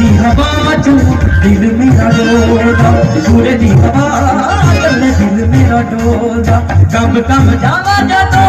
ਦੀ ਹਵਾ ਚ ਦਿਲ ਮੇਰਾ ਡੋਲਦਾ ਸੂਰਜ ਦੀ ਹਵਾ ਚ ਦਿਲ ਮੇਰਾ ਡੋਲਦਾ ਕੰਬ ਕੰਬ ਜਾਵਾ ਜਦੋਂ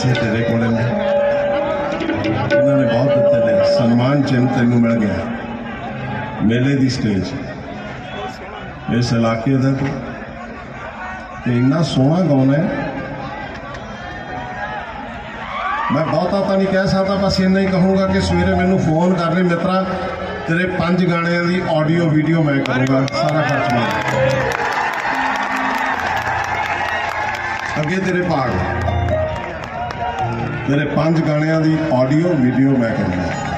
ਐਸੇ ਤੇਰੇ ਕੋਲੇ ਨੇ ਇਹਨਾਂ ਨੇ ਬਹੁਤ ਦਿੱਤੇ ਨੇ ਸਨਮਾਨ ਚਿੰਨ ਤੈਨੂੰ ਮਿਲ ਗਿਆ। ਮੇਲੇ ਦੀ ਸਟੇਜ ਇਸ ਇਲਾਕੇ ਦਾ ਤੇ ਇੰਨਾ ਸੋਹਣਾ ਗਾਉਣਾ ਹੈ। ਮੈਂ ਬਹੁਤਾ ਤਾਂ ਨਹੀਂ ਕਹਿ ਸਕਦਾ, ਬਸ ਇੰਨਾ ਹੀ ਕਹੂੰਗਾ ਕਿ ਸਵੇਰੇ ਮੈਨੂੰ ਫੋਨ ਕਰ ਲਈ। ਮਿੱਤਰਾ, ਤੇਰੇ ਪੰਜ ਗਾਣਿਆਂ ਦੀ ਆਡੀਓ ਵੀਡੀਓ ਮੈਂ ਕਰੂੰਗਾ। ਸਾਰਾ ਖਰਚ ਮੇਰਾ ਅੱਗੇ ਤੇਰੇ ਭਾਗ। ਮੇਰੇ ਪੰਜ ਗਾਣਿਆਂ ਦੀ ਆਡੀਓ ਵੀਡੀਓ ਮੈਂ ਕਰੂੰਗਾ।